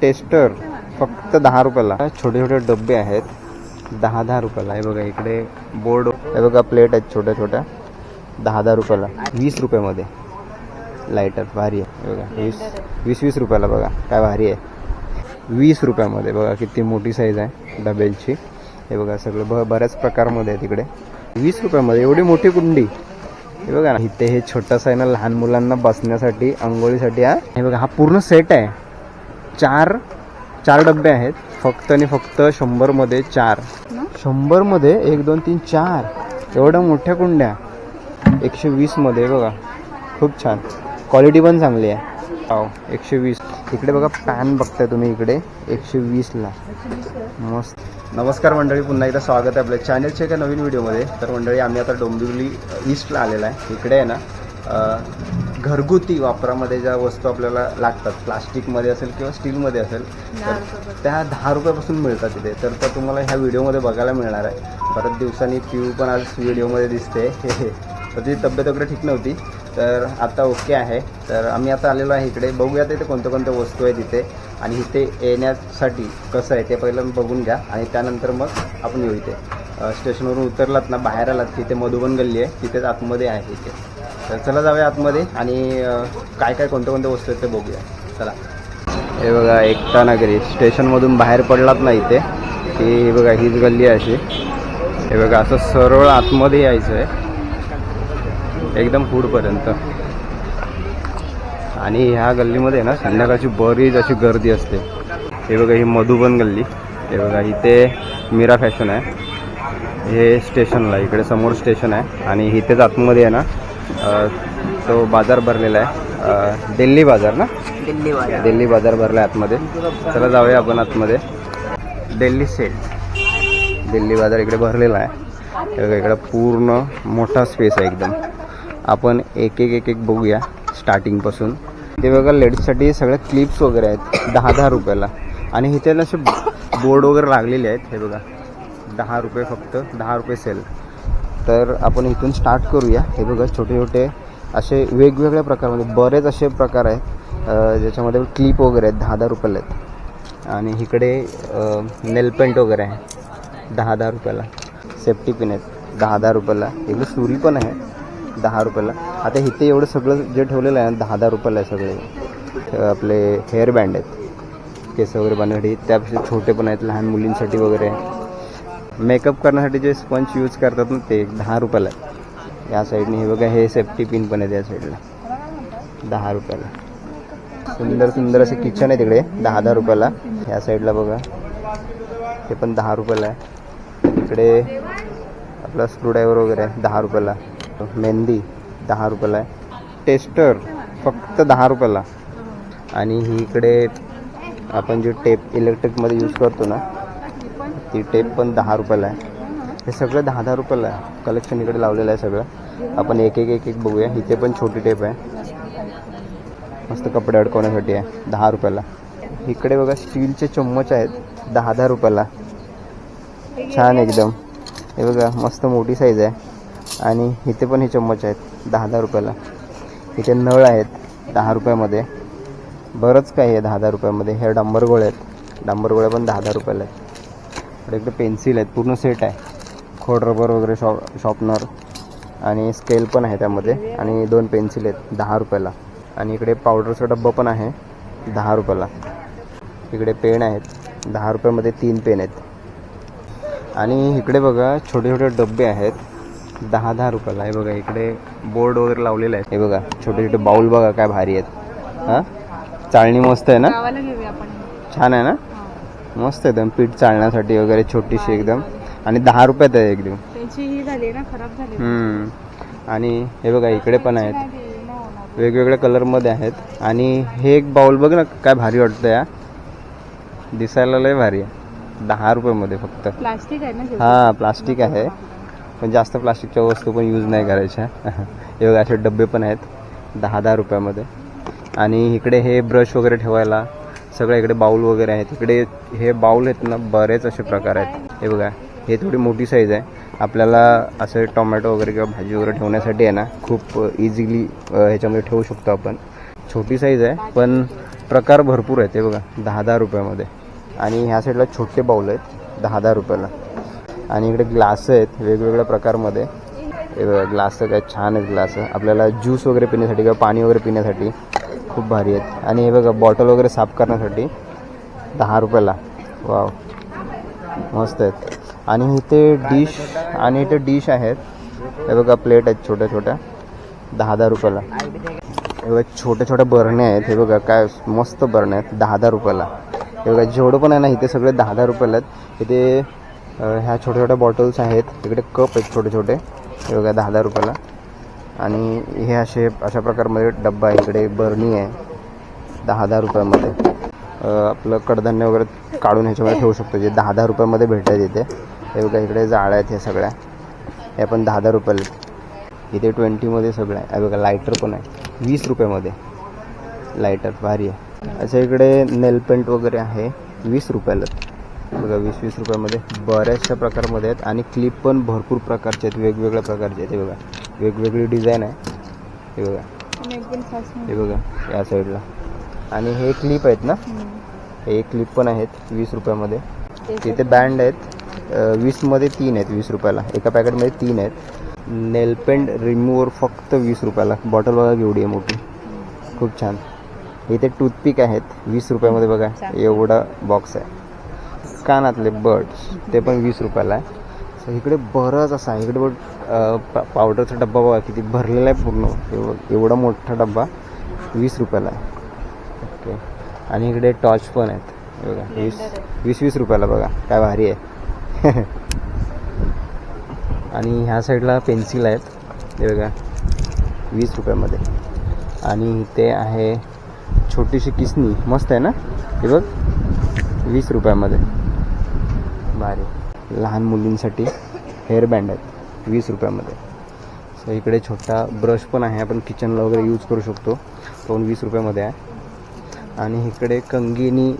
Tester फक्त दहा रुपयाला. छोटे छोटे डबे आहेत. दहा दहा रुपयाला. हे बघा इकडे बोर्ड. हे बघा प्लेट आहेत छोट्या छोट्या. दहा दहा रुपयाला. वीस रुपयामध्ये. लायटर भारी आहे. बघा वीस वीस वीस रुपयाला बघा काय भारी आहे. वीस रुपयामध्ये बघा किती मोठी साईज आहे डबेलची. हे बघा सगळं ब बऱ्याच प्रकारमध्ये आहे तिकडे वीस रुपयामध्ये एवढी मोठी कुंडी. हे बघा ना इथे हे छोटंसं आहे ना लहान मुलांना बसण्यासाठी आंघोळीसाठी हा. हे बघा हा पूर्ण सेट आहे. चार चार डबे आहेत. फक्त आणि फक्त शंभरमध्ये चार. शंभरमध्ये एक दोन तीन चार. एवढ्या मोठ्या कुंड्या. एकशे वीसमध्ये बघा. खूप छान. क्वालिटी पण चांगली आहे. हो एकशे वीस. इकडे बघा पॅन बघताय तुम्ही इकडे. एकशे वीसला. मस्त. नमस्कार मंडळी पुन्हा एकदा स्वागत आहे आपल्या चॅनलच्या एका नवीन व्हिडिओमध्ये तर मंडळी आम्ही आता डोंबिवली ईस्टला आलेला आहे. इकडे आहे ना घरगुती वापरामध्ये ज्या वस्तू आपल्याला लागतात प्लास्टिकमध्ये असेल किंवा स्टीलमध्ये असेल तर त्या दहा रुपयापासून मिळतात तिथे. तर त्या तुम्हाला ह्या व्हिडिओमध्ये बघायला मिळणार आहे. बऱ्याच दिवसांनी पिऊ पण आज व्हिडिओमध्ये दिसते. तर तिची तब्येत वगैरे ठीक नव्हती. तर आता ओके आहे. तर आम्ही आता आलेलो आहे इकडे. बघूयात इथे कोणत्या कोणत्या वस्तू आहेत इथे. आणि इथे येण्यासाठी कसं आहे ते पहिलं बघून घ्या. आणि त्यानंतर मग आपण येऊ इथे. स्टेशनवरून उतरलात ना बाहेर आलात की इथे मधुबन गल्ली आहे. तिथेच आतमध्ये आहे इथे. तर चला जाऊया आतमध्ये आणि काय काय कोणत्या कोणत्या वस्तू आहेत ते बघूया. चला. हे बघा एकटा नगरी. स्टेशनमधून बाहेर पडलात ना इथे की हे बघा हीच गल्ली आहे अशी. हे बघा असं सरळ आतमध्ये यायचं आहे एकदम पुढपर्यंत. आणि ह्या गल्लीमध्ये ना संध्याकाळची बरीच अशी गर्दी असते. हे बघा ही मधुबन गल्ली. हे बघा इथे मीरा फॅशन आहे. हे स्टेशनला इकडे समोर स्टेशन आहे. आणि इथेच आतमध्ये आहे ना तो बाजार भरलेला आहे. दिल्ली बाजार ना? दिल्ली वाला दिल्ली बाजार भरला आहे आतमध्ये. चला जाऊया आपण आतमध्ये. दिल्ली सेट दिल्ली बाजार इकडे भरलेला आहे. हे बघा इकडे पूर्ण मोठा स्पेस आहे एकदम. आपण एक एक एक एक बघूया स्टार्टिंगपासून ते बघा लेडीजसाठी सगळ्या क्लिप्स वगैरे आहेत. दहा दहा रुपयाला. आणि इथे ना असे बोर्ड वगैरे लागलेले आहेत. हे बघा दहा रुपये फक्त दहा रुपये सेल तर आपण इथून स्टार्ट करूया. हे बघा छोटे छोटे असे वेगवेगळ्या प्रकारमध्ये बरेच असे प्रकार आहेत ज्याच्यामध्ये क्लिप वगैरे आहेत दहा दहा रुपयाला आहेत. आणि इकडे नेलपेंट वगैरे आहे दहा दहा रुपयाला. सेफ्टी पिन आहेत दहा दहा रुपयाला. इकडे सुरी पण आहे दहा रुपयाला. आता इथे एवढं सगळं जे ठेवलेलं आहे ना, दहा दहा रुपयाला आहे सगळे. आपले हेअर बँड आहेत केस वगैरे बांधण्यासाठी त्यापेक्षा छोटे पण आहेत लहान मुलींसाठी वगैरे. मेकअप करण्यासाठी जे स्पंज यूज करतात ना ते दहा रुपयाला आहे या साईडने हे बघा हे सेफ्टी पिन पण आहे त्या साईडला. दहा रुपयाला. सुंदर सुंदर असे किचन आहे तिकडे दहा दहा रुपयाला. या साईडला बघा ते पण दहा रुपयाला आहे. इकडे आपला स्क्रूड्रायव्हर वगैरे आहे दहा रुपयाला. मेहंदी दहा रुपयाला आहे. टेस्टर फक्त दहा रुपयाला. आणि ही इकडे आपण जे टेप इलेक्ट्रिकमध्ये यूज करतो ना ती टेप पण दहा रुपयाला आहे. हे सगळं दहा दहा रुपयाला आहे. कलेक्शन इकडे लावलेलं आहे सगळं. आपण एक एक एक एक बघूया. इथे पण छोटी टेप आहे. मस्त कपडे अडकवण्यासाठी आहे. दहा रुपयाला. इकडे बघा स्टीलचे चम्मच आहेत. दहा दहा रुपयाला. छान एकदम. हे बघा मस्त मोठी साईज आहे. आणि इथे पण हे चम्मच आहेत. दहा दहा रुपयाला. इथे नळ आहेत. दहा रुपयामध्ये. बरंच काही आहे दहा दहा रुपयामध्ये. हे डांबर गोळ्या आहेत. डांबर गोळ्या पण दहा दहा रुपयाला आहेत. इकडे इकडे पेन्सिल आहेत पूर्ण सेट आहे. खोड रबर वगैरे शॉ शॉपनर आणि स्केल पण आहे त्यामध्ये. आणि दोन पेन्सिल आहेत दहा रुपयाला. आणि इकडे पावडरचा डब्बा पण आहे दहा रुपयाला. इकडे पेन आहेत दहा रुपयामध्ये तीन पेन आहेत. आणि इकडे बघा छोटे छोटे डबे आहेत दहा दहा रुपयाला. हे बघा इकडे बोर्ड वगैरे लावलेले आहेत. हे बघा छोटे छोटे बाउल बघा काय भारी आहेत. हां? चाळणी मस्त आहे ना? छान आहे ना? मस्त एकदम पीठ चालण्यासाठी वगैरे छोटीशी एकदम. आणि दहा रुपयात आहे एकदम त्यांची ही झाली ना खराब झाली हम्म. आणि हे बघा इकडे पण आहेत. वेगवेगळ्या कलरमध्ये आहेत. आणि हे एक बाउल बघ ना काय भारी वाटतं या दिसायला लय भारी आहे. दहा रुपयामध्ये फक्त. प्लास्टिक आहे ना. हां प्लास्टिक आहे. पण जास्त प्लास्टिकच्या वस्तू पण यूज नाही करायच्या. हे बघा असे डबे पण आहेत. दहा दहा रुपयामध्ये. आणि इकडे हे ब्रश वगैरे ठेवायला सगळ्या इकडे बाऊल वगैरे आहेत. इकडे हे बाऊल आहेत ना बरेच असे प्रकार आहेत. हे बघा हे थोडी मोठी साईज आहे. आपल्याला असं टोमॅटो वगैरे किंवा भाजी वगैरे ठेवण्यासाठी आहे ना खूप इझिली ह्याच्यामध्ये ठेवू शकतो आपण. छोटी साईज आहे पण प्रकार भरपूर आहेत. हे बघा दहा दहा रुपयामध्ये. आणि ह्या साईडला छोटे बाऊल आहेत दहा दहा रुपयाला. आणि इकडे ग्लास आहेत वेगवेगळ्या प्रकारमध्ये. हे बघा ग्लास काय छान आहेत ग्लास आपल्याला ज्यूस वगैरे पिण्यासाठी किंवा पाणी वगैरे पिण्यासाठी खूप भारी आहेत. आणि हे बघा बॉटल वगैरे साफ करण्यासाठी दहा रुपयाला. वाव मस्त आहेत. आणि इथे डिश आणि इथे डिश आहेत. हे बघा प्लेट आहेत छोट्या छोट्या. दहा दहा रुपयाला. हे बघा छोट्या छोट्या बरण्या आहेत. हे बघा काय मस्त बरण्या आहेत. दहा दहा रुपयाला. हे बघा जेवढं पण आहे ना इथे सगळे दहा दहा रुपयाला आहेत. इथे ह्या छोट्या छोट्या बॉटल्स आहेत. इकडे कप आहेत छोटे छोटे. हे बघा दहा दहा रुपयाला. आणि हे असे अशा प्रकारमध्ये डब्बा आहे इकडे बर्नी आहे दहा दहा रुपयामध्ये आपलं कडधान्य वगैरे काढून ह्याच्यामध्ये ठेवू शकतो जे दहा दहा रुपयामध्ये भेटतात इथे. हे बघा इकडे जाळ्या आहेत ह्या सगळ्या. हे पण दहा दहा रुपयाला. इथे ट्वेंटीमध्ये सगळं आहे. बघा लायटर पण आहे. वीस रुपयामध्ये. लायटर भारी आहे. अच्छा इकडे नेल पेंट वगैरे आहे वीस रुपयाला. बघा वीस वीस रुपयामध्ये बऱ्याचशा प्रकारमध्ये आहेत आणि क्लिप पण भरपूर प्रकारचे आहेत वेगवेगळ्या प्रकारचे आहेत. हे बघा वेगवेगळी डिझाईन आहे. हे बघा. हे बघा या साईडला आणि हे क्लिप आहेत ना? हे क्लिप पण आहेत वीस रुपयामध्ये. तिथे बँड आहेत. वीसमध्ये तीन आहेत वीस रुपयाला. एका पॅकेटमध्ये तीन आहेत. नेल पेंट रिमूव्हर फक्त वीस रुपयाला. बॉटल बघा केवढी आहे मोठी. खूप छान. इथे टूथपिक आहेत वीस रुपयामध्ये बघा. एवढा बॉक्स आहे. कानातले बड्स ते पण वीस रुपयाला आहे. सो इकडे बरंच असा आहे. इकडे बघ पा पावडरचा डब्बा बघा किती भरलेला आहे पूर्ण. एव- एवढा मोठा डब्बा वीस रुपयाला आहे. ओके आणि इकडे टॉर्च पण आहेत. बघा वीस वीस वीस रुपयाला बघा काय भारी आहे. आणि ह्या साईडला पेन्सिल आहेत. ते बघा वीस रुपयामध्ये. आणि इथे आहे छोटीशी किसनी. मस्त आहे ना? हे बघ वीस रुपयामध्ये. भारी. लहान मुलींसाठी हेअर बँड आहेत वीस रुपयामध्ये. सो इकडे छोटा ब्रश पण आहे. आपण किचनला वगैरे यूज करू शकतो. तो पण वीस रुपयामध्ये आहे. आणि इकडे कंगिनी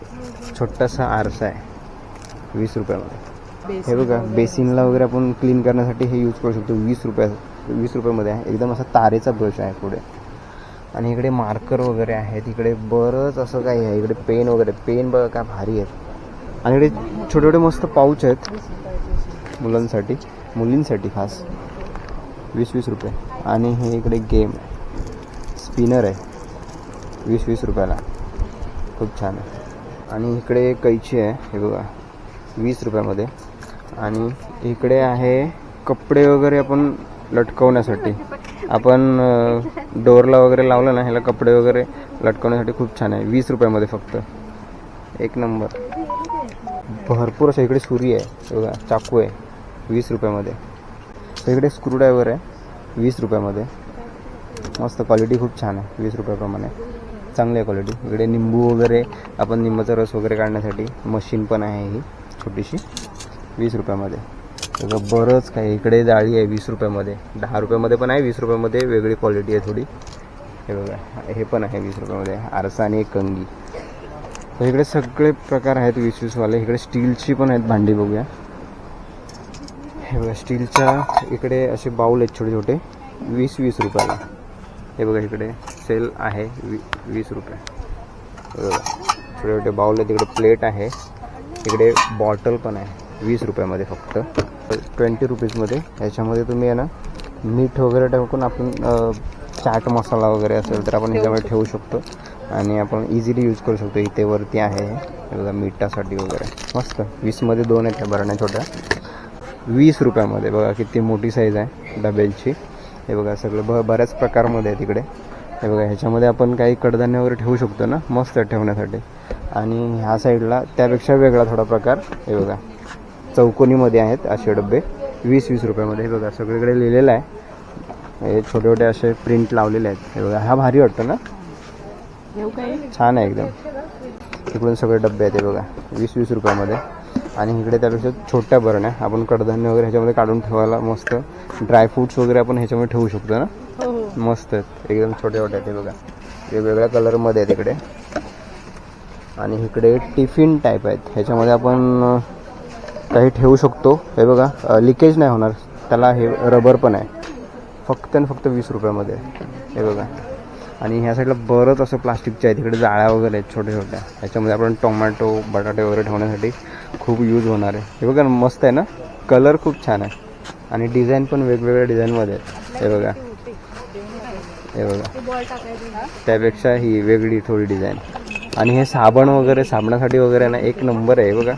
छोटासा आरसा आहे वीस रुपयामध्ये. हे बघा बेसिनला वगैरे आपण क्लीन करण्यासाठी हे यूज करू शकतो. वीस रुपया वीस रुपयामध्ये आहे. एकदम असा तारेचा ब्रश आहे पुढे. आणि इकडे मार्कर वगैरे आहेत. इकडे बरंच असं काही आहे. इकडे पेन वगैरे पेन बघा काय भारी आहेत. आणि इकडे छोटे छोटे मस्त पाऊच आहेत. मुलांसाठी मुलींसाठी खास. वीस वीस रुपये. आणि हे इकडे गेम स्पिनर आहे. वीस वीस रुपयाला. खूप छान आहे. आणि इकडे कैची आहे. हे बघा. वीस रुपयामध्ये. आणि इकडे आहे कपडे वगैरे आपण लटकवण्यासाठी. आपण डोरला डोअरला वगैरे लावलं ना ह्याला कपडे वगैरे लटकवण्यासाठी खूप छान आहे. वीस रुपयामध्ये फक्त. एक नंबर. भरपूर असं इकडे सुरी आहे. बघा चाकू आहे. वीस रुपयामध्ये. इकडे स्क्रूड्रायव्हर आहे. वीस रुपयामध्ये. मस्त क्वालिटी खूप छान आहे. वीस रुपयाप्रमाणे. चांगली आहे क्वालिटी इकडे निंबू वगैरे आपण निंबाचा रस वगैरे काढण्यासाठी मशीन पण आहे ही छोटीशी. वीस रुपयामध्ये. बघा बरंच काय इकडे जाळी आहे वीस रुपयामध्ये. दहा रुपयामध्ये पण आहे वीस रुपयामध्ये वेगळी क्वालिटी आहे थोडी. हे बघा हे पण आहे वीस रुपयामध्ये. आरसा आणि एक कंगी. तर इकडे सगळे प्रकार आहेत वीस वीसवाले इकडे स्टीलची पण आहेत भांडी बघूया. हे बघा स्टीलच्या इकडे असे बाऊल आहेत छोटे छोटे वीस वीस रुपयाला. हे बघा इकडे सेल आहे वी वीस रुपये. बघा छोटे छोटे बाऊल आहेत. इकडे प्लेट आहे. इकडे बॉटल पण आहे. वीस रुपयामध्ये फक्त. ट्वेंटी रुपीजमध्ये. ह्याच्यामध्ये तुम्ही आहे ना मीठ वगैरे टाकून आपण चाट मसाला वगैरे असेल तर आपण ह्याच्यामध्ये ठेवू शकतो. आणि आपण इझिली यूज करू शकतो. इथे वरती आहे. बघा मिठासाठी वगैरे. मस्त. वीसमध्ये दोन आहेत ह्या बरण्या छोट्या. वीस रुपयामध्ये. बघा किती मोठी साईज आहे. डबेलची. हे बघा सगळं ब बऱ्याच प्रकारमध्ये आहे तिकडे हे बघा ह्याच्यामध्ये आपण काही कडधान्य वगैरे ठेवू शकतो ना? मस्त ठेवण्यासाठी. आणि ह्या साईडला त्यापेक्षा वेगळा थोडा प्रकार. हे बघा. चौकोनीमध्ये आहेत असे डबे वीस वीस रुपयामध्ये. हे बघा सगळीकडे लिहिलेलं आहे. हे छोटे छोटे असे प्रिंट लावलेले आहेत. हे बघा हा भारी वाटतो ना? छान आहे एकदम. इकडून सगळे डबे आहेत हे बघा. वीस वीस रुपयामध्ये. आणि इकडे त्यापेक्षा छोट्या बरण्या आपण कडधान्य वगैरे ह्याच्यामध्ये काढून ठेवायला मस्त ड्रायफ्रूट्स वगैरे आपण ह्याच्यामध्ये ठेवू शकतो ना? हो हो. मस्त आहेत. एकदम छोटे छोटे आहेत हे बघा. वेगवेगळ्या कलरमध्ये आहेत इकडे. आणि इकडे टिफिन टाईप आहेत. ह्याच्यामध्ये आपण काही ठेवू शकतो. हे बघा लिकेज नाही होणार. त्याला हे रबर पण आहे. फक्त आणि फक्त वीस रुपयामध्ये. हे बघा. आणि ह्या साईडला बरंच असं प्लास्टिकच्या आहे तिकडे जाळ्या वगैरे आहेत छोट्या छोट्या. ह्याच्यामध्ये आपण टोमॅटो बटाटे वगैरे ठेवण्यासाठी खूप यूज होणार आहे. हे बघा मस्त आहे ना? कलर खूप छान आहे. आणि डिझाईन पण वेगवेगळ्या डिझाईनमध्ये आहेत. हे बघा. हे बघा. त्यापेक्षा ही वेगळी थोडी डिझाईन आणि हे साबण वगैरे साबणासाठी वगैरे ना एक नंबर आहे बघा.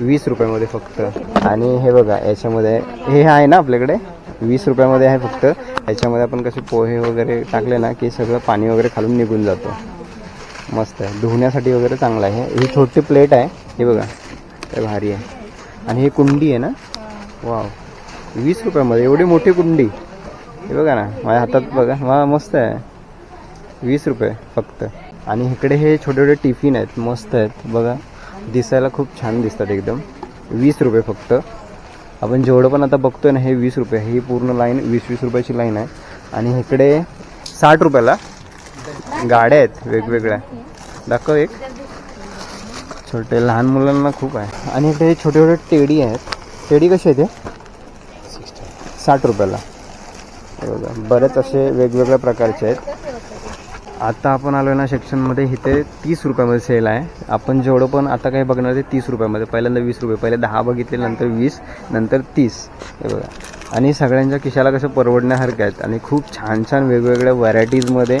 वीस रुपयामध्ये फक्त. आणि हे बघा याच्यामध्ये हे आहे ना आपल्याकडे? वीस रुपयामध्ये आहे फक्त. याच्यामध्ये आपण कसे पोहे वगैरे टाकले ना की सगळं पाणी वगैरे खालून निघून जातो. मस्त आहे. धुण्यासाठी वगैरे चांगलं आहे. ही छोटी प्लेट आहे. हे बघा ते भारी आहे. आणि ही कुंडी आहे ना? वाव. वीस रुपयामध्ये एवढी मोठी कुंडी. हे बघा ना माझ्या हातात बघा. वा मस्त आहे. वीस रुपये फक्त. आणि इकडे हे छोटे छोटे टिफिन आहेत. मस्त आहेत. बघा दिसायला खूप छान दिसतात एकदम. वीस रुपये फक्त. आपण जेवढं पण आता बघतोय ना हे वीस रुपये ही पूर्ण लाईन वीस वीस रुपयाची लाईन आहे. आणि इकडे साठ रुपयाला गाड्या आहेत वेगवेगळ्या. दाखव एक. छोटे लहान मुलांना खूप आहे. आणि इकडे हे छोटे छोटे टेडी आहेत. टेडी कसे आहेत ते साठ रुपयाला. बघा बरेच असे वेगवेगळ्या प्रकारचे आहेत. आता आपण आलो ना सेक्शनमध्ये इथे तीस रुपयामध्ये सेल आहे. आपण जेवढं पण आता काही बघणार ते तीस रुपयामध्ये. पहिल्यांदा वीस रुपये पहिले दहा बघितले नंतर वीस नंतर तीस. हे बघा. आणि सगळ्यांच्या खिशाला कसं परवडण्यासारखं आहेत. आणि खूप छान छान वेगवेगळ्या व्हरायटीजमध्ये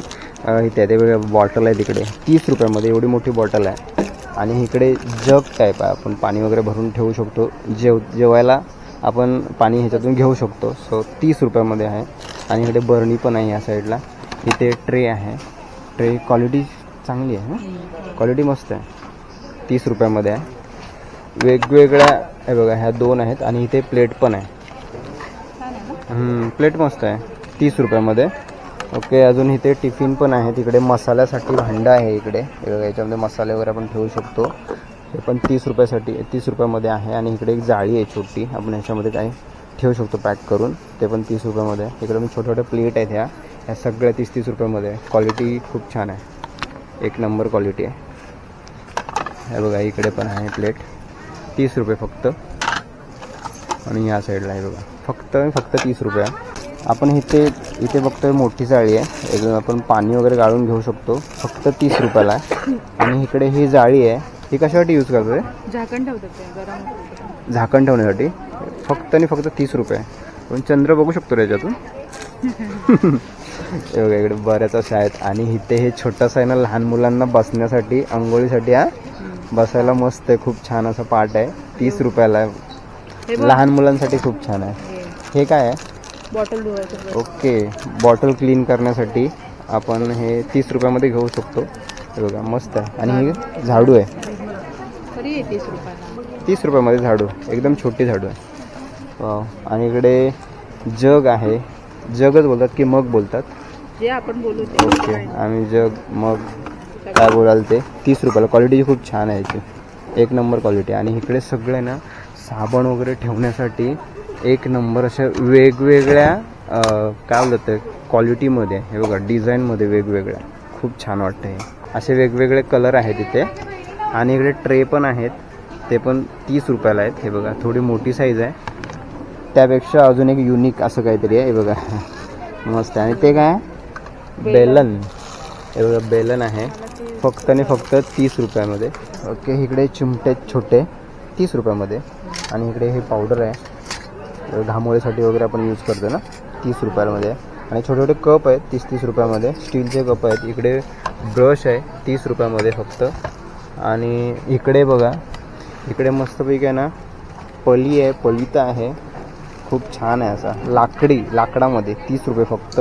इथे ते वेगळ्या बॉटल आहे तिकडे तीस रुपयामध्ये एवढी मोठी बॉटल आहे. आणि इकडे जग टाईप आहे. आपण पाणी वगैरे भरून ठेवू शकतो. जेव जेवायला आपण पाणी ह्याच्यातून घेऊ शकतो. सो तीस रुपयामध्ये आहे. आणि इकडे बरणी पण आहे या साईडला इथे ट्रे आहे. ट्रे क्वालिटी चांगली आहे क्वालिटी मस्त आहे. तीस रुपयामध्ये आहे. वेगवेगळ्या हे बघा ह्या दोन आहेत आणि इथे प्लेट पण आहे. प्लेट मस्त आहे. तीस रुपयामध्ये. ओके अजून इथे टिफिन पण आहे. तिकडे मसाल्यासाठी भांडं आहे इकडे. हे बघा, याच्यामध्ये मसाले वगैरे आपण ठेवू शकतो. हे पण तीस रुपयासाठी तीस रुपयामध्ये आहे आणि इकडे एक जाळी आहे छोटी. आपण ह्याच्यामध्ये काय ठेवू शकतो पॅक करून. ते पण तीस रुपयामध्ये. इकडे पण छोट्या छोट्या प्लेट आहेत ह्या. ह्या सगळ्या तीस तीस रुपयामध्ये. क्वालिटी खूप छान आहे. एक नंबर क्वालिटी आहे. हे बघा इकडे पण आहे प्लेट तीस रुपये फक्त. आणि या साईडला आहे बघा. फक्त फक्त तीस रुपये. आपण इथे इथे बघतोय मोठी जाळी आहे. एकदम आपण पाणी वगैरे गाळून घेऊ शकतो. फक्त तीस रुपयाला आहे. आणि इकडे ही जाळी आहे. ही कशासाठी यूज करतोय? झाकण ठेवतात ते गरम. होतं. झाकण ठेवण्यासाठी. फक्त आणि फक्त तीस रुपये. पण चंद्र बघू शकतो रे याच्यातून. बघा इकडे बऱ्याच अशा आहेत. आणि इथे हे छोटंसं आहे ना लहान मुलांना बसण्यासाठी आंघोळीसाठी हा? बसायला मस्त आहे खूप छान असा पार्ट आहे. तीस रुपयाला आहे. लहान मुलांसाठी खूप छान आहे. हे. काय आहे? बॉटल. ओके. बॉटल क्लीन करण्यासाठी आपण हे तीस रुपयामध्ये घेऊ शकतो. हे बघा मस्त आहे. आणि हे झाडू आहे. तीस रुपयामध्ये झाडू. एकदम छोटी झाडू आहे. आणि इकडे जग आहे. जगच बोलतात की मग बोलतात? जे आपण बोलू ते. ओके. आम्ही जग मग काय बोलाल ते? तीस रुपयाला क्वालिटी खूप छान आहे याची एक नंबर क्वालिटी आणि इकडे सगळे ना साबण वगैरे ठेवण्यासाठी एक नंबर अशा वेगवेगळ्या काय बोलतात क्वालिटीमध्ये हे बघा डिझाईनमध्ये वेगवेगळ्या. खूप छान वाटतं हे असे वेगवेगळे कलर आहेत इथे. आणि इकडे ट्रे पण आहेत. ते पण तीस रुपयाला आहेत. हे बघा थोडी मोठी साईज आहे. त्यापेक्षा अजून एक युनिक असं काहीतरी आहे. हे बघा. मस्त आहे. आणि ते काय? बेलन. हे बघा बेलन आहे. फक्त आणि फक्त तीस रुपयामध्ये. ओके इकडे चिमटे छोटे तीस रुपयामध्ये. आणि इकडे हे पावडर आहे. घामोळीसाठी वगैरे आपण यूज करतो ना तीस रुपयामध्ये. आणि छोटे छोटे कप आहेत तीस तीस रुपयामध्ये. स्टीलचे कप आहेत. इकडे ब्रश आहे तीस रुपयामध्ये फक्त. आणि इकडे बघा इकडे मस्तपैकी आहे ना पली आहे पलिता आहे. खूप छान आहे असा. लाकडी लाकडामध्ये तीस रुपये फक्त.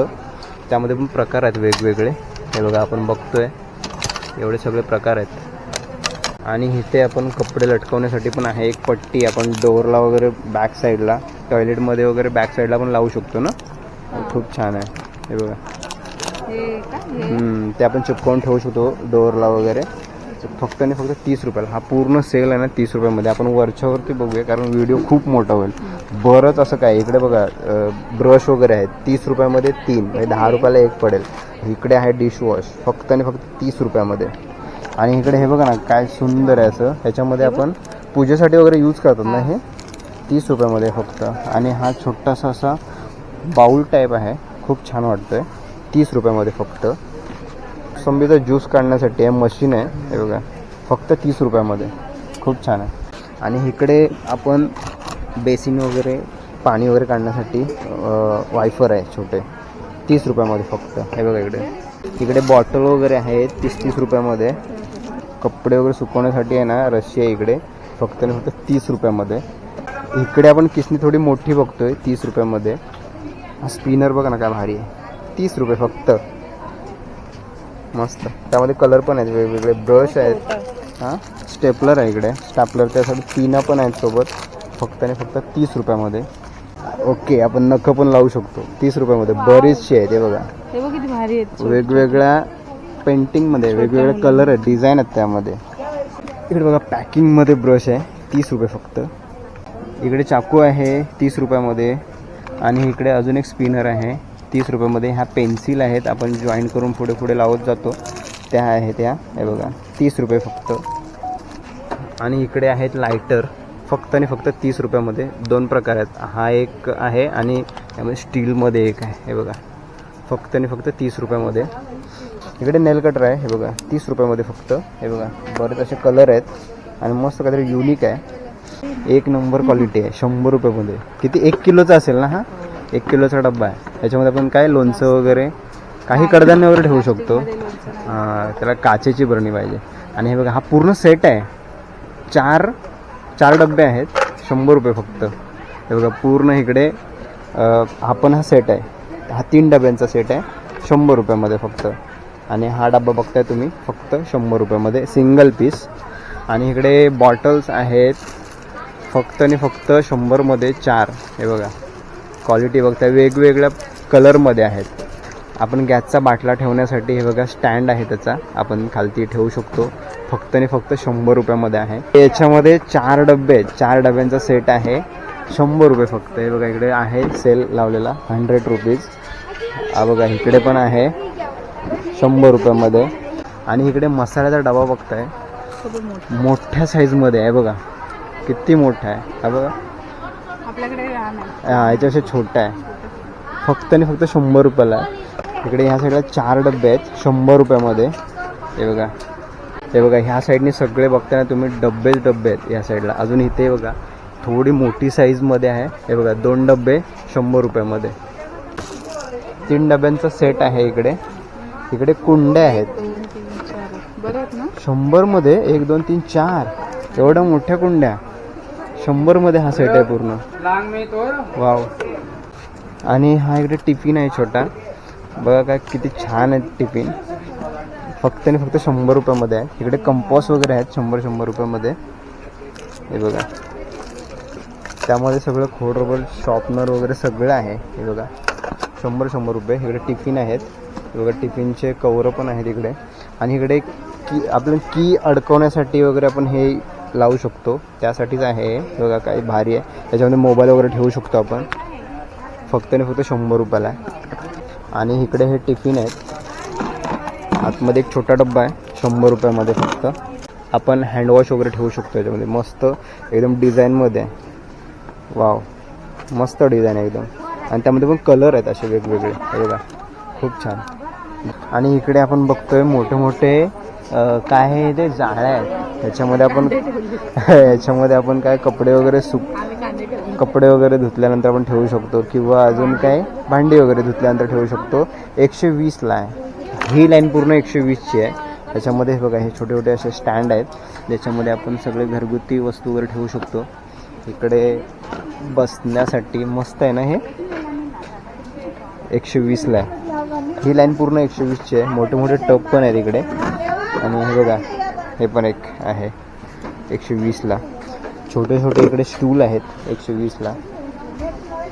त्यामध्ये पण प्रकार आहेत वेगवेगळे. हे बघा आपण बघतोय. एवढे सगळे प्रकार आहेत. आणि इथे आपण कपडे लटकवण्यासाठी पण आहे एक पट्टी. आपण डोअरला वगैरे बॅक साईडला टॉयलेटमध्ये वगैरे बॅक साईडला पण लावू शकतो ना? खूप छान आहे. हे बघा. ते आपण चिपकवून ठेवू शकतो डोअरला वगैरे. फक्त आणि फक्त तीस रुपयाला. हा पूर्ण सेल आहे ना तीस रुपयामध्ये. आपण वरच्यावरती बघूया कारण व्हिडिओ खूप मोठा होईल. बरंच असं काय इकडे बघा ब्रश वगैरे आहेत तीस रुपयामध्ये तीन म्हणजे दहा रुपयाला एक पडेल. इकडे आहे डिशवॉश फक्त आणि फक्त तीस रुपयामध्ये. आणि इकडे हे बघा ना काय सुंदर आहे असं. ह्याच्यामध्ये आपण पूजेसाठी वगैरे यूज करतात ना हे. तीस रुपयामध्ये फक्त. आणि हा छोटासा असा बाऊल टाईप आहे. खूप छान वाटतोय. तीस रुपयामध्ये फक्त. मोसंबीचा ज्यूस काढण्यासाठी आहे मशीन आहे. हे बघा. फक्त तीस रुपयामध्ये. खूप छान आहे. आणि इकडे आपण बेसिन वगैरे पाणी वगैरे काढण्यासाठी वायफर आहे छोटे. तीस रुपयामध्ये फक्त. हे बघा इकडे. इकडे बॉटल वगैरे आहेत तीस तीस रुपयामध्ये. कपडे वगैरे सुकवण्यासाठी आहे ना रशी आहे इकडे. फक्त आणि फक्त तीस रुपयामध्ये. इकडे आपण किसनी थोडी मोठी बघतोय तीस रुपयामध्ये. स्पिनर बघा ना काय भारी आहे. तीस रुपये फक्त. मस्त. त्यामध्ये कलर पण आहेत वेगवेगळे ब्रश आहेत. हां स्टेपलर आहे इकडे. स्टॅपलर त्यासाठी पिना पण आहेत सोबत. फक्त आणि फक्त तीस रुपयामध्ये. ओके आपण नखं पण लावू शकतो. तीस रुपयामध्ये. बरीचशी आहेत हे बघा. हे वेगवेगळ्या पेंटिंगमध्ये वेगवेगळे कलर आहेत डिझाईन आहेत त्यामध्ये. इकडे बघा पॅकिंगमध्ये ब्रश आहे. तीस रुपये फक्त. इकडे चाकू आहे तीस रुपयामध्ये. आणि इकडे अजून एक स्पिनर आहे. तीस रुपयामध्ये ह्या पेन्सिल आहेत. आपण जॉईन करून पुढे पुढे लावत जातो. त्या आहेत त्या हे बघा तीस रुपये फक्त. आणि इकडे आहेत लायटर फक्त आणि फक्त तीस रुपयामध्ये दोन प्रकार आहेत. हा एक आहे आणि त्यामध्ये स्टीलमध्ये एक आहे. हे बघा फक्त आणि फक्त तीस रुपयामध्ये. इकडे नेल कटर आहे. हे बघा तीस रुपयामध्ये फक्त. हे बघा बरेच असे कलर आहेत. आणि मस्त काहीतरी युनिक आहे. एक नंबर क्वालिटी आहे. शंभर रुपयामध्ये. किती? एक किलोचा असेल ना हा? एक किलोचा डब्बा आहे. याच्यामध्ये आपण काय लोणचं वगैरे काही कडधान्य वगैरे ठेवू शकतो. त्याला काचेची बरणी पाहिजे. आणि हे बघा हा पूर्ण सेट आहे. चार चार डबे आहेत. शंभर रुपये फक्त. हे बघा पूर्ण इकडे हा पण हा सेट आहे. हा तीन डब्यांचा सेट आहे. शंभर रुपयामध्ये फक्त. आणि हा डबा बघताय तुम्ही फक्त शंभर रुपयामध्ये. सिंगल पीस आणि इकडे बॉटल्स आहेत. फक्त आणि फक्त शंभरमध्ये चार. हे बघा. क्वालिटी बघताय वेगवेगळ्या कलरमध्ये आहेत. आपण गॅसचा बाटला ठेवण्यासाठी हे बघा स्टँड आहे त्याचा. आपण खालती ठेवू शकतो. फक्त आणि फक्त शंभर रुपयामध्ये आहे. याच्यामध्ये चार डबे चार डब्यांचा सेट आहे. शंभर रुपये फक्त. हे बघा इकडे आहे सेल लावलेला. हंड्रेड रुपीज हा बघा इकडे पण आहे. शंभर रुपयामध्ये. आणि इकडे मसाल्याचा डबा बघताय. मोठ्या साईजमध्ये आहे. बघा किती मोठा आहे. हा बघा. आपल्याकडे लहान आहे. हा, याच्यापेक्षा छोटा आहे. फक्त आणि फक्त शंभर रुपयाला आहे. इकडे ह्या साईडला चार डबे आहेत शंभर रुपयामध्ये. हे बघा. हे बघा ह्या साईडने सगळे बघताना तुम्ही डब्बेच डब्बे आहेत ह्या साईडला. अजून इथे बघा थोडी मोठी साईजमध्ये आहे. हे बघा दोन डबे शंभर रुपयामध्ये. तीन डब्यांचा सेट आहे इकडे. इकडे कुंड्या आहेत. शंभरमध्ये एक दोन तीन चार. एवढ्या मोठ्या कुंड्या. शंभरमध्ये हा सेट आहे पूर्ण. वाव आणि हा इकडे टिफिन आहे छोटा. बघा काय किती छान आहे टिफिन फक्त आणि फक्त शंभर रुपयामध्ये आहे. इकडे कंपॉस वगैरे आहेत शंभर शंभर रुपयामध्ये. हे बघा. त्यामध्ये सगळं खोड रबर शॉर्पनर वगैरे सगळं आहे. हे बघा. शंभर शंभर रुपये. इकडे टिफिन आहेत. हे बघा टिफिनचे कवरं पण आहेत इकडे. आणि इकडे की आपलं की अडकवण्यासाठी वगैरे आपण हे लावू शकतो. त्यासाठीच आहे बघा काही भारी आहे. त्याच्यामध्ये मोबाईल वगैरे ठेवू शकतो आपण. फक्त आणि फक्त शंभर रुपयाला आहे. आणि इकडे हे टिफिन आहेत. आतमध्ये एक छोटा डब्बा आहे. शंभर रुपयामध्ये फक्त. आपण हँडवॉश वगैरे ठेवू शकतो याच्यामध्ये. मस्त एकदम डिझाईनमध्ये आहे वाव मस्त डिझाईन आहे एकदम. आणि त्यामध्ये पण कलर आहेत असे वेगवेगळे. बघा. खूप छान. आणि इकडे आपण बघतोय मोठे मोठे काय आहे ते जाळ्या आहेत. याच्यामध्ये आपण याच्यामध्ये आपण काय कपडे वगैरे सुक कपडे वगैरे धुतल्यानंतर आपण ठेवू शकतो किंवा अजून काय? भांडी वगैरे धुतल्यानंतर ठेवू शकतो. एकशे वीसला आहे. ही लाईन पूर्ण एकशे वीसची आहे. त्याच्यामध्ये हे बघा हे छोटे छोटे असे स्टँड आहेत. ज्याच्यामध्ये आपण सगळे घरगुती वस्तू वगैरे ठेवू शकतो. इकडे बसण्यासाठी मस्त आहे ना हे? एकशे वीसला आहे. ही लाईन पूर्ण एकशे वीसची आहे. मोठे मोठे टप पण आहेत इकडे. आणि हे बघा हे पण एक आहे एकशे वीसला छोटे छोटे इकडे स्टूल आहेत एकशे वीसला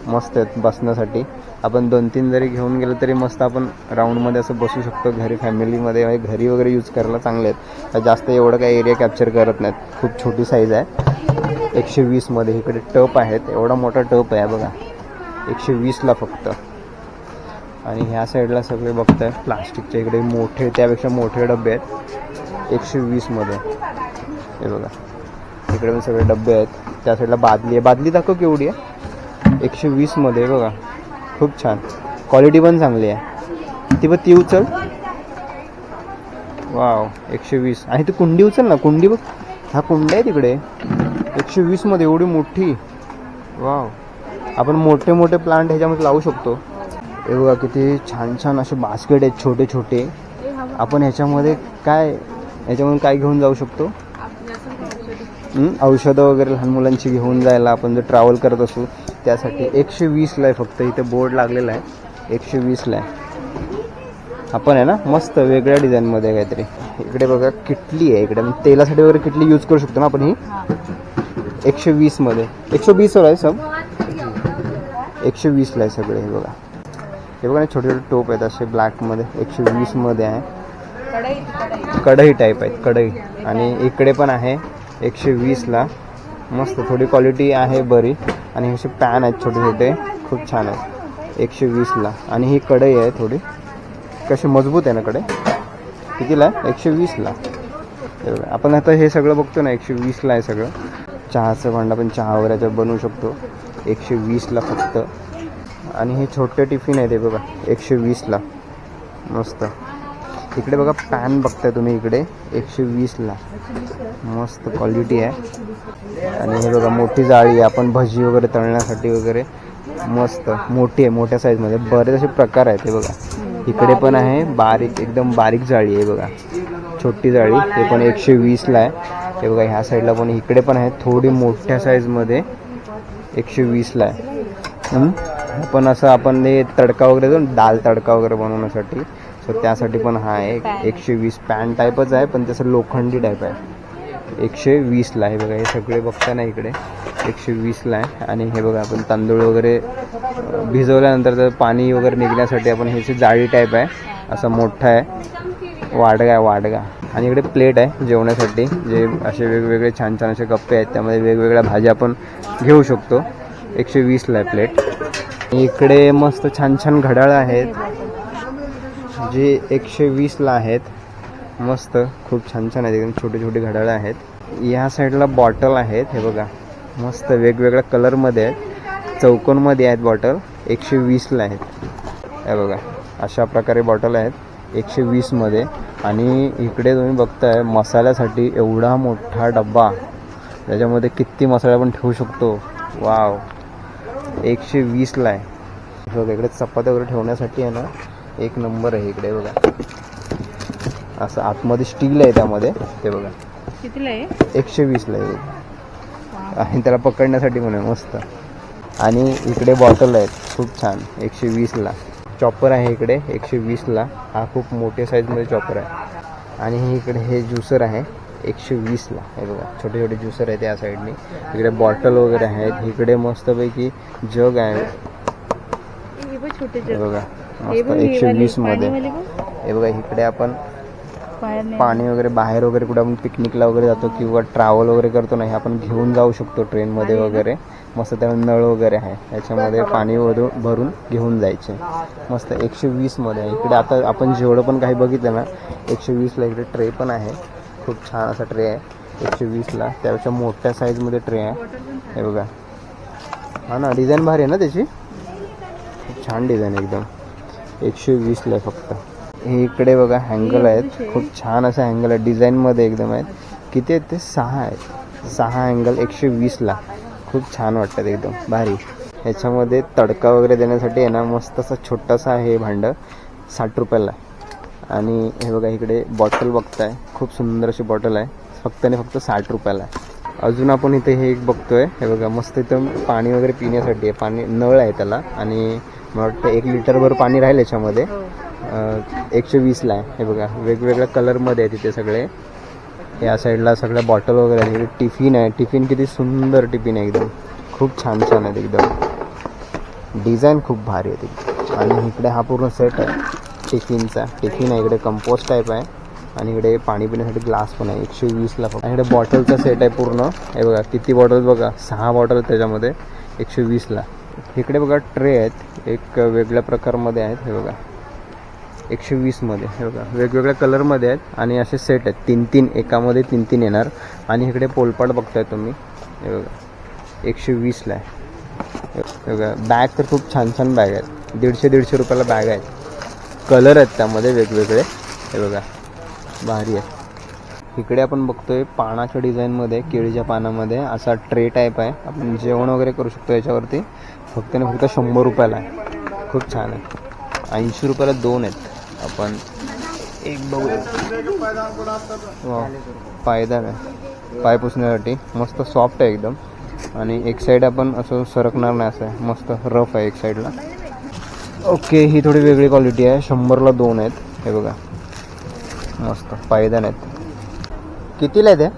मस्त आहेत बसण्यासाठी. आपण दोन तीन जरी घेऊन गेलो तरी मस्त आपण राऊंडमध्ये असं बसू शकतो घरी फॅमिलीमध्ये म्हणजे घरी वगैरे यूज करायला चांगले आहेत. तर जास्त एवढं काही एरिया कॅप्चर करत नाहीत. खूप छोटी साईज आहे. एकशे वीसमध्ये इकडे टप आहेत. एवढा मोठा टप आहे बघा. एकशे वीसला फक्त. आणि ह्या साईडला सगळे बघताय प्लास्टिकचे इकडे मोठे त्यापेक्षा मोठे डबे आहेत. एकशे वीसमध्ये हे बघा. इकडे पण सगळे डबे आहेत. त्या साईडला बादली आहे. बादली दाखव केवढी आहे. एकशे वीसमध्ये बघा. खूप छान. क्वालिटी पण चांगली आहे. ती पण ती उचल. वाव एकशे वीस. आणि ती कुंडी उचल ना. कुंडी बघ. हा कुंडी आहे तिकडे. एकशे वीसमध्ये एवढी मोठी. वाव आपण मोठे मोठे प्लांट ह्याच्यामध्ये लावू शकतो. हे बघा किती छान छान असे बास्केट आहेत छोटे छोटे. हे आपण ह्याच्यामध्ये काय ह्याच्यामधून काय घेऊन जाऊ शकतो? औषधी. हं? वगैरे लहान मुलांची घेऊन जायला आपण जर ट्रॅव्हल करत असू त्यासाठी एकशे वीसला आहे फक्त इथे बोर्ड लागलेला आहे. एकशे वीसला आहे. आपण आहे ना मस्त वेगळ्या डिझाईनमध्ये काहीतरी. इकडे बघा किटली आहे इकडे म्हणजे तेलासाठी वगैरे किटली यूज करू शकतो ना आपण ही? हां. एकशे वीसमध्ये एकशे वीसवर आहे सब? एकशे वीसला आहे सगळे हे बघा. हे बघा ना छोटे छोटे टोप आहेत असे ब्लॅकमध्ये एकशे वीसमध्ये आहे. कढई टाईप आहेत कढई. आणि इकडे पण आहे एकशे वीसला मस्त थोडी क्वालिटी आहे बरी. आणि असे पॅन आहेत छोटे छोटे खूप छान आहेत. एकशे वीसला आणि ही कढई आहे थोडी. कशी मजबूत आहे ना कढई? कितीला? आहे एकशे वीसला. आपण आता हे सगळं बघतो ना एकशे वीसला आहे सगळं. चहाचं भांडं आपण चहा वगैरे बनवू शकतो. एकशे वीसला फक्त. आणि हे छोटे टिफिन आहे ते बघा एकशे वीसला. मस्त. इकडे बघा पॅन बघताय तुम्ही इकडे एकशे वीसला. मस्त क्वालिटी आहे. आणि हे बघा मोठी जाळी आहे. आपण भजी वगैरे तळण्यासाठी वगैरे मस्त. मोठी आहे मोठ्या साईजमध्ये बरेच असे प्रकार आहेत हे बघा. इकडे पण आहे बारीक एकदम बारीक जाळी आहे बघा. छोटी जाळी. ते पण एकशे वीसला आहे. हे बघा ह्या साईडला पण इकडे पण आहे. थोडी मोठ्या साईजमध्ये एकशे वीसला आहे. पण असं आपण हे तडका वगैरे देतो ना, दाल तडका वगैरे बनवण्यासाठी. सो त्यासाठी पण हा आहे. एकशे वीस पॅन टाईपच आहे पण तसं लोखंडी टाईप आहे. एकशे वीसला आहे बघा हे सगळे बघता ना इकडे. एकशे वीसला आहे. आणि हे बघा आपण तांदूळ वगैरे भिजवल्यानंतर तर पाणी वगैरे निघण्यासाठी आपण ह्याची जाळी टाईप आहे असा मोठा आहे. वाडगा आहे वाडगा. आणि इकडे प्लेट आहे जेवण्यासाठी जे असे वेगवेगळे छान छान असे कप्पे आहेत त्यामध्ये वेगवेगळ्या भाज्या आपण घेऊ शकतो. एकशे वीसला आहे प्लेट इकडे मस्त छान छान घड्याळ आहेत. जे एकशे वीसला आहेत. मस्त खूप छान छान आहेत. एकदम छोटे छोटे घड्याळ आहेत. या साईडला बॉटल आहेत. हे बघा मस्त वेगवेगळ्या कलरमध्ये आहेत. चौकोनमध्ये आहेत बॉटल एकशे वीसला आहेत. हे बघा अशा प्रकारे बॉटल आहेत. एकशे वीसमध्ये आणि इकडे तुम्ही बघताय मसाल्यासाठी एवढा मोठा डब्बा. त्याच्यामध्ये किती मसाला आपण ठेवू शकतो? वाव. एकशे वीसला आहे. बघा इकडे चपात्या वगैरे ठेवण्यासाठी आहे ना एक नंबर आहे इकडे बघा. असं आतमध्ये स्टील आहे त्यामध्ये ते बघा. कितीला आहे? एकशे वीसला आहे. आणि त्याला पकडण्यासाठी म्हणून मस्त. आणि इकडे बॉटल आहेत खूप छान एकशे वीसला चॉपर आहे इकडे एकशे वीसला हा खूप मोठ्या साईजमध्ये चॉपर आहे. आणि हे इकडे हे ज्युसर आहे. एकशे वीसला हे बघा छोटे छोटे ज्युसर आहेत या साईडने इकडे बॉटल वगैरे आहेत. इकडे मस्तपैकी जग आहे. हे. बघा मस्त एकशे वीसमध्ये. हे बघा इकडे आपण नाही. पाणी वगैरे बाहेर वगैरे कुठे आपण पिकनिकला वगैरे जातो किंवा ट्रॅव्हल वगैरे करतो ना हे आपण घेऊन जाऊ शकतो ट्रेनमध्ये वगैरे. मस्त त्यामध्ये नळ वगैरे आहे. त्याच्यामध्ये पाणी भरून भरून घेऊन जायचे. मस्त एकशे वीसमध्ये आहे. इकडे आता आपण जेवढं पण काही बघितलं ना एकशे वीसला इकडे ट्रे पण आहे. खूप छान असा ट्रे आहे. एकशे वीसला त्यापेक्षा मोठ्या साईजमध्ये ट्रे आहे. हे बघा. हा ना डिझाईन भारी आहे ना त्याची? खूप छान डिझाईन एकदम. एकशे वीसला फक्त. हे इकडे बघा हँगल आहेत. खूप छान असं हँगल आहे. डिझाईनमध्ये एकदम आहेत. किती आहेत ते? सहा आहेत. सहा अँगल एकशे वीसला खूप छान वाटतात एकदम. भारी. ह्याच्यामध्ये तडका वगैरे देण्यासाठी आहे ना मस्त असं छोटासा आहे हे भांडं साठ रुपयाला. आणि हे बघा इकडे बॉटल बघताय. खूप सुंदर अशी बॉटल आहे. फक्त आणि फक्त साठ रुपयाला आहे. अजून आपण इथे हे एक बघतोय. हे बघा मस्त इथं पाणी वगैरे पिण्यासाठी आहे. पाणी नळ आहे त्याला. आणि मला वाटतं एक लिटरभर पाणी राहील याच्यामध्ये. हो. एकशे वीसला आहे. हे बघा वेगवेगळ्या कलरमध्ये आहे तिथे सगळे. या साईडला सगळ्या बॉटल वगैरे आहे टिफिन आहे. टिफिन किती सुंदर टिफिन आहे एकदम. खूप छान छान आहेत एकदम. डिझाईन खूप भारी आहे आणि इकडे हा पूर्ण सेट आहे. टिफिनचा टिफिन आहे इकडे कंपोस्ट टाईप आहे. आणि इकडे पाणी पिण्यासाठी ग्लास पण आहे. एकशे वीसला फक्त. इकडे बॉटलचा सेट आहे पूर्ण. हे बघा किती बॉटल बघा. सहा बॉटल त्याच्यामध्ये. एकशे वीसला इकडे बघा ट्रे आहेत. एक वेगळ्या प्रकारमध्ये आहेत. हे बघा. एकशे वीसमध्ये हे बघा. वेगवेगळ्या कलरमध्ये आहेत. आणि असे सेट आहेत. तीन तीन. एकामध्ये तीन तीन येणार. आणि इकडे पोलपाट बघताय तुम्ही. हे बघा. एकशे वीसला आहे. बघा. बॅग तर खूप छान छान बॅग आहेत. दीडशे दीडशे रुपयाला बॅग आहेत. कलर आहेत त्यामध्ये वेगवेगळे. हे बघा भारी आहे इकडे आपण बघतोय पानाच्या डिझाईनमध्ये केळीच्या पानामध्ये असा ट्रे टाईप आहे. आपण जेवण वगैरे करू शकतो याच्यावरती. फक्त आणि फक्त शंभर रुपयाला आहे. खूप छान आहे. ऐंशी रुपयाला दोन आहेत. आपण एक बघू. वा पायदान आहे. पाय पुसण्यासाठी. मस्त सॉफ्ट आहे एकदम. आणि एक साईड आपण असं सरकणार नाही असं आहे. मस्त रफ आहे एक साईडला ओके ही थोडी वेगळी क्वालिटी आहे. शंभरला दोन आहेत. हे बघा. मस्त. पायदान आहेत. कितीला आहे ते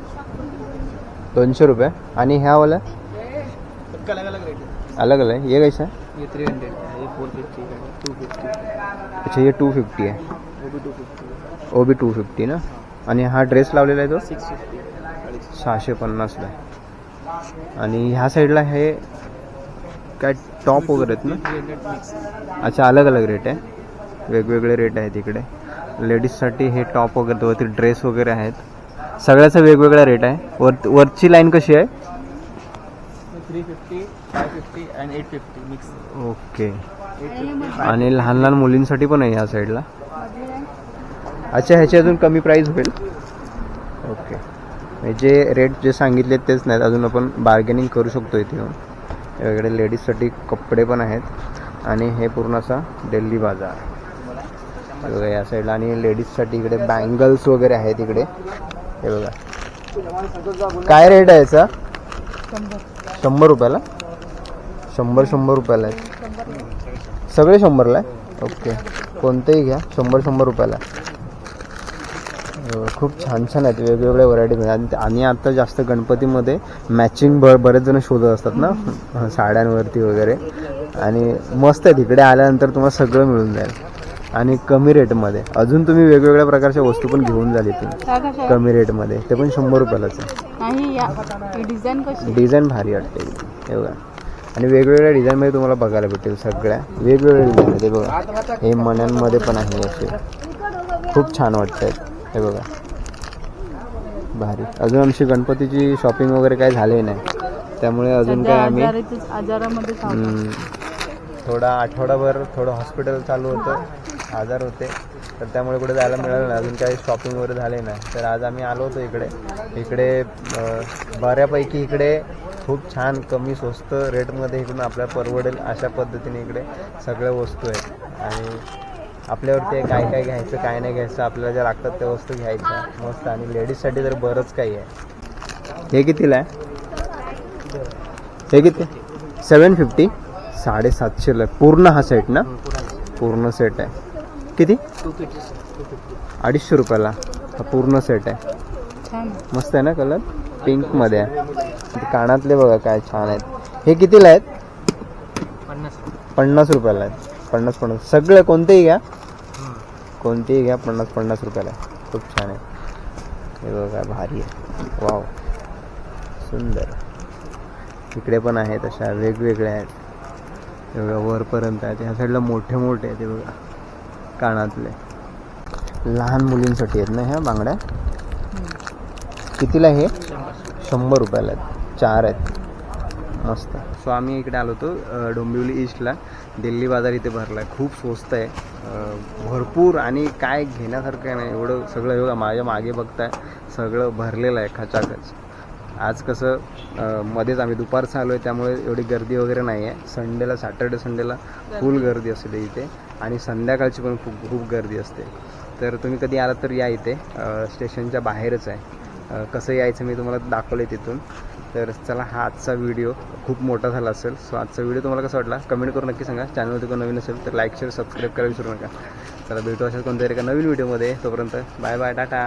दोनशे रुपये. आणि ह्या वाला अलग अलग रेट है अलग अलग है ये कैसा है ये थ्री हंड्रेड है ये फोर फिफ्टी है टू फिफ्टी अच्छा ये टू फिफ्टी है वो भी टू फिफ्टी है ओ बी टू फिफ्टी ना? आणि हा ड्रेस लावलेला आहे तो? सिक्स फिफ्टी सहाशे पन्नासला आहे. आणि ह्या साईडला हे काय टॉप वगैरे आहेत ना? अच्छा अलग अलग रेट आहे. वेगवेगळे रेट आहेत इकडे. लेडीजसाठी हे टॉप वगैरे वरती ड्रेस वगैरे आहेत. सगळ्याचा वेगवेगळा रेट आहे. वर वरची लाईन कशी आहे? Three fifty five fifty and eight fifty mix okay आणि लहान लहान मुलींसाठी पण आहे ह्या साईडला अच्छा ह्याची अजून कमी प्राईस होईल? ओके म्हणजे जे रेट जे सांगितले तेच नाहीत. अजून आपण बार्गेनिंग करू शकतो इथे येऊन. वेगळे लेडीजसाठी कपडे पण आहेत. आणि हे पूर्ण असा डेल्ली बाजार. हे बघा या साईडला आणि लेडीजसाठी इकडे बँगल्स वगैरे आहेत इकडे. हे बघा. काय रेट आहे याचा? शंभर रुपयाला? शंभर शंभर रुपयाला आहे. सगळे शंभरला आहे? ओके. कोणतेही घ्या. शंभर शंभर रुपयाला आहे. खूप छान छान आहेत वेगवेगळ्या व्हरायटी आणि आणि आता जास्त गणपतीमध्ये मॅचिंग ब बरेच जण शोधत असतात ना साड्यांवरती वगैरे. आणि मस्त आहे तिकडे आल्यानंतर तुम्हाला सगळं मिळून जाईल. आणि कमी रेटमध्ये अजून तुम्ही वेगवेगळ्या प्रकारच्या वस्तू पण घेऊन जाल कशा कमी रेटमध्ये ते पण शंभर रुपयालाच आहे. डिझाईन भारी वाटते. बघा. आणि वेगवेगळ्या डिझाईनमध्ये तुम्हाला बघायला भेटेल सगळ्या. वेगवेगळ्या डिझाईन ते बघा. हे मण्यांमध्ये पण आहे असे. खूप छान वाटत आहेत हे बघा. भारी. अजून आमची गणपतीची शॉपिंग वगैरे काही झाली नाही. त्यामुळे अजून काय आम्ही थोडा आठवडाभर थोडं हॉस्पिटल चालू होतं. आजार होते. तर त्यामुळे कुठे जायला मिळालं नाही. अजून काही शॉपिंग वगैरे झाले नाही. तर आज आम्ही आलो होतो इकडे. इकडे बऱ्यापैकी इकडे खूप छान कमी स्वस्त रेटमध्ये इकडून आपल्याला परवडेल अशा पद्धतीने इकडे सगळ्या वस्तू आहेत. आणि आपल्यावरती काय काय घ्यायचं काय नाही घ्यायचं आपल्याला ज्या लागतात त्या वस्तू घ्यायच्या. मस्त. आणि लेडीजसाठी तर बरंच काही आहे. हे कितीला आहे? हे किती? सेवन फिफ्टी साडेसातशेला आहे. पूर्ण हा सेट ना? पूर्ण सेट आहे. किती? अडीचशे रुपयाला. हा पूर्ण सेट आहे. मस्त आहे ना कलर पिंकमध्ये आहे. कानातले बघा काय छान आहेत. हे कितीला आहेत? पन्नास. पन्नास रुपयाला आहेत. पन्नास पन्नास. सगळे कोणतेही घ्या. कोणतेही घ्या पन्नास पन्नास रुपयाला. खूप छान आहे. हे बघा भारी आहे. वाव. सुंदर. इकडे पण आहेत अशा वेगवेगळ्या आहेत. बघा वरपर्यंत आहेत. ह्या साईडला मोठे मोठे आहेत हे बघा. कानातले. लहान मुलींसाठी आहेत ना ह्या बांगड्या? कितीला हे? शंभर रुपयाला आहेत. चार आहेत. असतं सो आम्ही इकडे आलो होतो डोंबिवली ईस्टला दिल्ली बाजार इथे भरला आहे खूप स्वस्त आहे. भरपूर आणि काय घेण्यासारखं आहे नाही. एवढं सगळं एवढं माझ्या मागे बघताय. सगळं भरलेलं आहे खचाखच. आज कसं मध्येच आम्ही दुपारचं आलो आहे त्यामुळे एवढी गर्दी वगैरे नाही आहे संडेला सॅटर्डे संडेला फुल गर्दी असते इथे. आणि संध्याकाळची पण खूप खूप गर्दी असते. तर तुम्ही कधी आलात तर या इथे. स्टेशनच्या बाहेरच आहे. कसं यायचं मी तुम्हाला दाखवलं तिथून. तर चला हा आजचा व्हिडिओ खूप मोठा झाला असेल. सो आजचा व्हिडिओ तुम्हाला कसा वाटला? कमेंट करून नक्की सांगा. चॅनलवरती कोण नवीन असेल तर लाईक शेअर सबस्क्राईब करायला विसरू नका. चला भेटू अशाच कोणत्या एका नवीन व्हिडिओमध्ये तोपर्यंत बाय बाय टाटा.